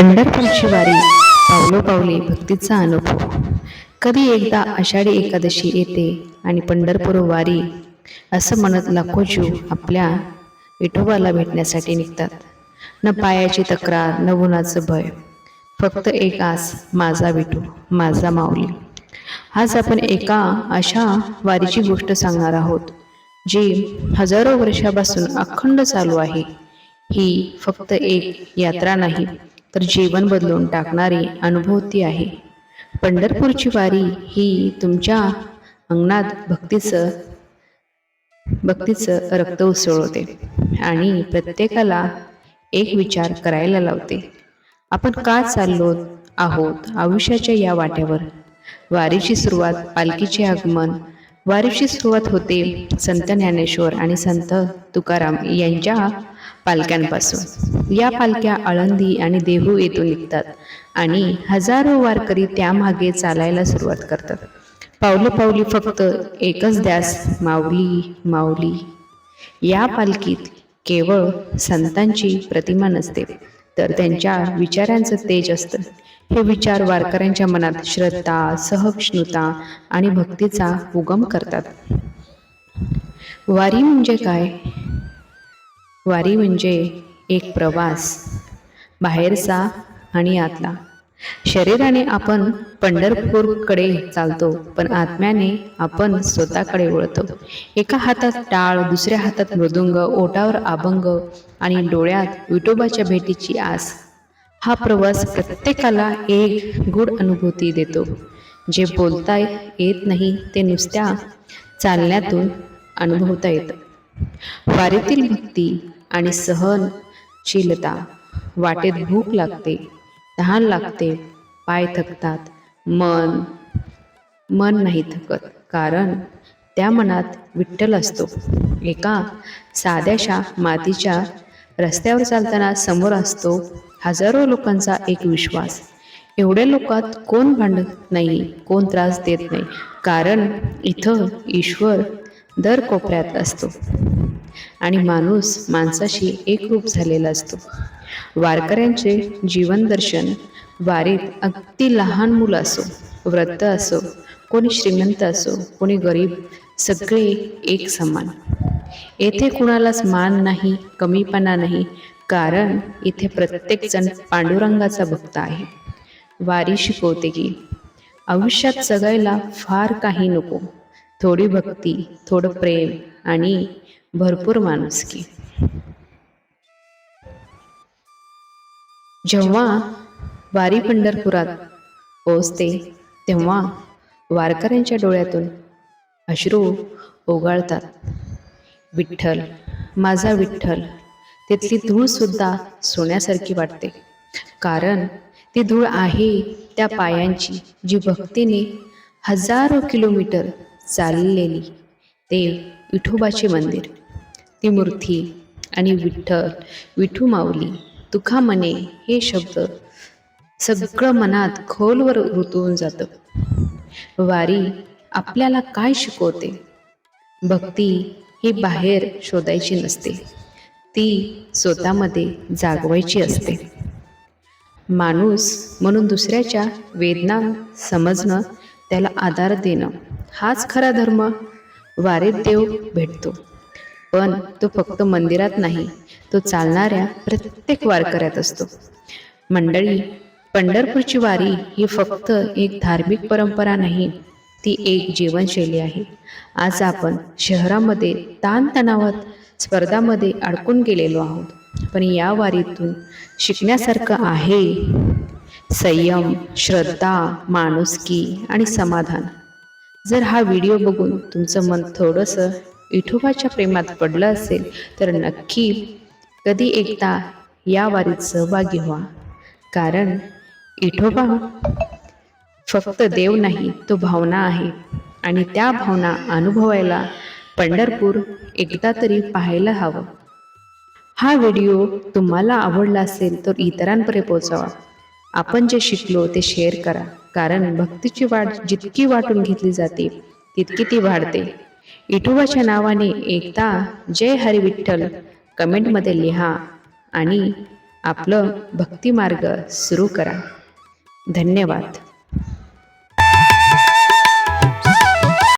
पंढरपूरची वारी पावलोपावली भक्तीचा अनुभव. कधी एकदा आषाढी एकादशी येते आणि पंढरपूर वारी असं म्हणत लाखो जीव आपल्या विठोबाला भेटण्यासाठी निघतात. न पायाची तक्रार न उन्हाचं भय. फक्त एक आस माझा विठू माझा माऊली. आज आपण एका अशा वारीची गोष्ट सांगणार आहोत जी हजारो वर्षापासून अखंड चालू आहे. ही फक्त एक यात्रा नाही तर जीवन बदलून टाकणारी अनुभूती आहे. पंढरपूरची वारी ही तुमच्या अंगणात भक्तीचं भक्तीचं रक्त उसळवते आणि प्रत्येकाला एक विचार करायला लावते. आपण का चाललो आहोत आयुष्याच्या या वाट्यावर वारीची सुरुवात पालखीचे आगमन वारीची सुरुवात होते संत ज्ञानेश्वर आणि संत तुकाराम यांच्या पालख्यांपासून. या पालख्या आळंदी आणि देहू येथून निघतात आणि हजारो वारकरी त्यामागे चालायला सुरुवात करतात. पावलं पावली फक्त एकच द्यास माऊली माऊली. या पालखीत केवळ संतांची प्रतिमा नसते तर त्यांच्या विचारांचं तेज असतं. हे विचार वारकऱ्यांच्या मनात श्रद्धा सहिष्णुता आणि भक्तीचा उगम करतात. वारी म्हणजे काय? वारी म्हणजे एक प्रवास बाहेरचा आणि आतला. शरीराने आपण पंढरपूरकडे चालतो पण आत्म्याने आपण स्वतःकडे वळतो. एका हातात टाळ दुसऱ्या हातात मृदुंग ओटावर अभंग आणि डोळ्यात विठोबाच्या भेटीची आस. हा प्रवास प्रत्येकाला एक गुढ अनुभूती देतो. जे बोलता येत नाही ते नुसत्या चालण्यातून अनुभवता येतं. वारीतील भक्ती आणि सहनशीलता वाटेत भूक लागते. तहान लागते. पाय थकतात. मन मन नाही थकत. कारण त्या मनात विठ्ठल असतो. एका साध्याशा मातीच्या रस्त्यावर चालताना समोर असतो हजारो लोकांचा एक विश्वास. एवढ्या लोकात कोण भांडत नाही कोण त्रास देत नाही. कारण इथं ईश्वर दर कोपऱ्यात असतो. आणि माणूस माणसाशी एकरूप झालेला असतो. वारकऱ्यांचे जीवनदर्शन वारीत अगदी लहान मुलं असो व्रत असो कोणी श्रीमंत असो कोणी गरीब सगळे एक समान. येथे कुणालाच मान नाही कमीपणा नाही कारण इथे प्रत्येकजण पांडुरंगाचा भक्त आहे. वारी शिकवते की आयुष्यात जगायला फार काही नको. थोडी भक्ती थोडं प्रेम आणि भरपूर माणुसकी. जेव्हा वारी पंढरपुरात पोचते तेव्हा वारकऱ्यांच्या डोळ्यातून अश्रू ओघळतात. विठ्ठल माझा विठ्ठल तिथली धूळसुद्धा सोन्यासारखी वाटते. कारण ती धूळ आहे त्या पायांची जी भक्तीने हजारो किलोमीटर चाललेली ते विठोबाचे मंदिर. ती मूर्ती आणि विठ्ठल विठू माऊली तुका मने हे शब्द सगळं मनात खोलवर रुतवून जातं. वारी आपल्याला काय शिकवते? भक्ती ही बाहेर शोधायची नसते. ती स्वतःमध्ये जागवायची असते. माणूस म्हणून दुसऱ्याच्या वेदना समजणं त्याला आधार देणं हाच खरा धर्म. वारीत देव भेटतो. पण तो फक्त मंदिरात नाही तो चालणाऱ्या प्रत्येक वारकऱ्यात असतो. मंडळी पंढरपूरची वारी ही फक्त एक धार्मिक परंपरा नाही ती एक जीवनशैली आहे. आज आपण शहरामध्ये ताणतणावात स्पर्धामध्ये अडकून गेलेलो आहोत. पण या वारीतून शिकण्यासारखं आहे. संयम श्रद्धा माणुसकी आणि समाधान. जर हा व्हिडिओ बघून तुमचं मन थोडंसं विठोबाच्या प्रेमात पडलं असेल तर नक्की कधी एकदा या वारीत सहभागी व्हा. कारण विठोबा फक्त देव नाही तो भावना आहे. आणि त्या भावना अनुभवायला पंढरपूर एकदा तरी पाहायला हवं. हा व्हिडिओ तुम्हाला आवडला असेल तर इतरांपर्यंत पोहोचवा. आपण जे शिकलो ते शेअर करा. कारण भक्तीची वाट जितकी वाटून घेतली जाते तितकी ती वाढते. विठोबाच्या नावाने एकदा जय हरी विठ्ठल कमेंटमध्ये लिहा आणि आपलं भक्तिमार्ग सुरू करा. धन्यवाद.